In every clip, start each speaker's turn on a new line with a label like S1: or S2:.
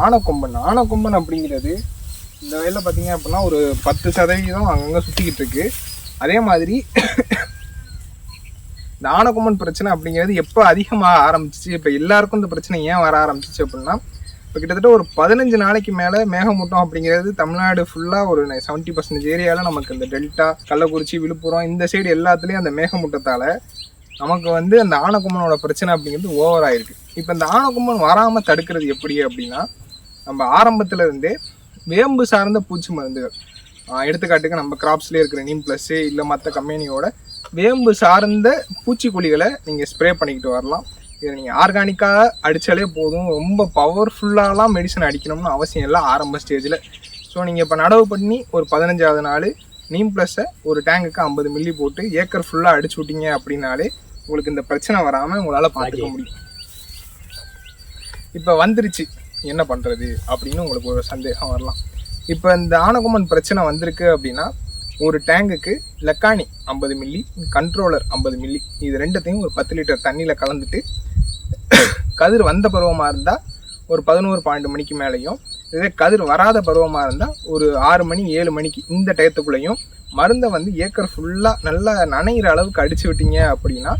S1: ஆனக்கொம்பன் ஆனக்கொம்பன் அப்படிங்கிறது இந்த வயலில் பார்த்தீங்க அப்படின்னா ஒரு பத்து சதவீதம் அங்கங்கே சுற்றிக்கிட்டு இருக்கு. அதே மாதிரி இந்த ஆனக்கொம்பன் பிரச்சனை அப்படிங்கிறது எப்போ அதிகமாக ஆரம்பிச்சிச்சு இப்போ எல்லாருக்கும் இந்த பிரச்சனை ஏன் வர ஆரம்பிச்சிச்சு அப்படின்னா இப்போ கிட்டத்தட்ட ஒரு பதினஞ்சு நாளைக்கு மேலே மேகமூட்டம் அப்படிங்கிறது தமிழ்நாடு ஃபுல்லாக ஒரு செவன்ட்டி பர்சன்டேஜ் ஏரியாவில் நமக்கு இந்த டெல்டா கள்ளக்குறிச்சி விழுப்புரம் இந்த சைடு எல்லாத்துலேயும் அந்த மேகமூட்டத்தால் நமக்கு வந்து அந்த ஆனக்கும்பனோட பிரச்சனை அப்படிங்கிறது ஓவர் ஆயிருக்கு. இப்போ இந்த ஆனக்கும்பன் வராமல் தடுக்கிறது எப்படி அப்படின்னா நம்ம ஆரம்பத்துல இருந்தே வேம்பு சார்ந்த பூச்சி மருந்துகள். எடுத்துக்காட்டுக்கு நம்ம கிராப்ஸ்லேயே இருக்கிற நீம் ப்ளஸ்ஸு இல்லை மற்ற கம்பெனியோட வேம்பு சார்ந்த பூச்சிக்கொல்லிகளை நீங்கள் ஸ்ப்ரே பண்ணிக்கிட்டு வரலாம். இதை நீங்கள் ஆர்கானிக்காக அடித்தாலே போதும். ரொம்ப பவர்ஃபுல்லாலாம் மெடிசன் அடிக்கணும்னு அவசியம் இல்லை ஆரம்ப ஸ்டேஜில் ஸோ நீங்கள் இப்போ நடவு பண்ணி ஒரு பதினஞ்சாவது நாள் நீம் ப்ளஸ்ஸை ஒரு டேங்குக்கு ஐம்பது மில்லி போட்டு ஏக்கர் ஃபுல்லாக அடிச்சு விட்டீங்க அப்படின்னாலே உங்களுக்கு இந்த பிரச்சனை வராமல் உங்களால் பார்த்துக்க முடியும். இப்போ வந்துருச்சு. என்ன பண்ணுறது அப்படின்னு உங்களுக்கு ஒரு சந்தேகம் வரலாம். இப்போ இந்த ஆனகுமன் பிரச்சனை வந்திருக்கு அப்படின்னா ஒரு டேங்குக்கு லக்கானி ஐம்பது மில்லி கண்ட்ரோலர் ஐம்பது மில்லி இது ரெண்டுத்தையும் ஒரு பத்து லிட்டர் தண்ணியில் கலந்துட்டு கதிர் வந்த பருவமாக இருந்தால் ஒரு பதினோரு பன்னெண்டு மணிக்கு மேலேயும் இதே கதிர் வராத பருவமாக இருந்தால் ஒரு ஆறு மணி ஏழு மணிக்கு இந்த டயத்துக்குள்ளேயும் மருந்தை வந்து ஏக்கர் ஃபுல்லாக நல்லா நனைகிற அளவுக்கு அடிச்சு விட்டீங்க அப்படின்னா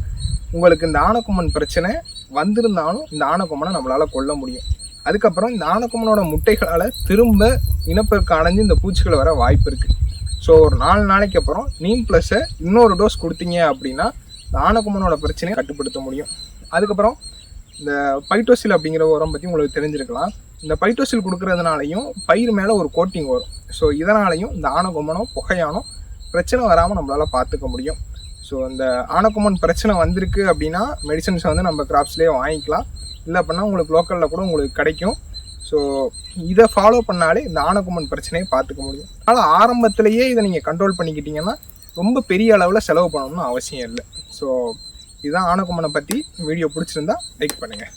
S1: உங்களுக்கு இந்த ஆனக்குமன் பிரச்சனை வந்திருந்தாலும் இந்த ஆனக்குமனை நம்மளால் கொல்ல முடியும். அதுக்கப்புறம் இந்த ஆனக்கும்மனோட முட்டைகளால் திரும்ப இனப்பெருக்கம் அடைஞ்சு இந்த பூச்சிகள் வர வாய்ப்பு இருக்குது ஸோ ஒரு நாலு நாளைக்கு அப்புறம் நீம் ப்ளஸ்ஸை இன்னொரு டோஸ் கொடுத்தீங்க அப்படின்னா இந்த ஆனக்கும்மனோட பிரச்சனையை கட்டுப்படுத்த முடியும். அதுக்கப்புறம் இந்த பைட்டோசில் அப்படிங்கிற உரம் பற்றி உங்களுக்கு தெரிஞ்சிருக்கலாம். இந்த பைட்டோசில் கொடுக்கறதுனாலையும் பயிர் மேலே ஒரு கோட்டிங் வரும். ஸோ இதனாலையும் இந்த ஆனகும்மனோ புகையானோ பிரச்சனை வராமல் நம்மளால் பார்த்துக்க முடியும். ஸோ இந்த ஆனகும்மன் பிரச்சனை வந்திருக்கு அப்படின்னா மெடிசன்ஸ் வந்து நம்ம கிராப்ஸ்லேயே வாங்கிக்கலாம். இல்லை அப்படின்னா உங்களுக்கு லோக்கலில் கூட உங்களுக்கு கிடைக்கும். ஸோ இதை ஃபாலோ பண்ணாலே இந்த ஆனகுமன் பிரச்சனையை பார்த்துக்க முடியும். அதனால் ஆரம்பத்திலேயே இதை நீங்கள் கண்ட்ரோல் பண்ணிக்கிட்டீங்கன்னா ரொம்ப பெரிய அளவில் செலவு பண்ணணும்னு அவசியம் இல்லை. ஸோ இதுதான் ஆனகும்மனை பற்றி வீடியோ பிடிச்சிருந்தா லைக் பண்ணுங்கள்